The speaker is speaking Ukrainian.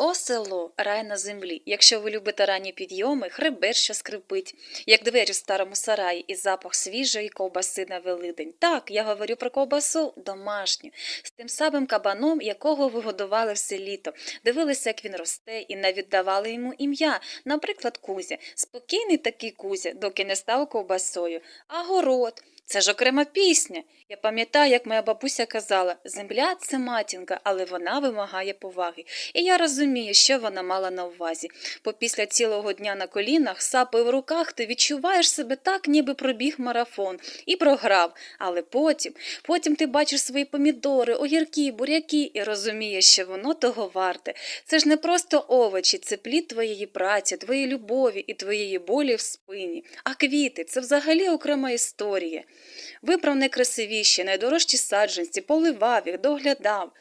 О, село, рай на землі. Якщо ви любите ранні підйоми, хребет, що скрипить, як двері в старому сараї і запах свіжої ковбаси на Великдень. Так, я говорю про ковбасу домашню, з тим самим кабаном, якого ви годували все літо. Дивилися, як він росте, і навіть давали йому ім'я, наприклад, Кузя. Спокійний такий Кузя, доки не став ковбасою. А город. Це ж окрема пісня. Я пам'ятаю, як моя бабуся казала, земля це матінка, але вона вимагає поваги. І я розумію, що вона мала на увазі. Бо після цілого дня на колінах, сапи в руках, ти відчуваєш себе так, ніби пробіг марафон і програв. Але потім, потім ти бачиш свої помідори, огірки, буряки і розумієш, що воно того варте. Це ж не просто овочі, це плід твоєї праці, твоєї любові і твоєї болі в спині. А квіти це взагалі окрема історія. Вибрав найкрасивіші, найдорожчі саджанці, поливав їх, доглядав.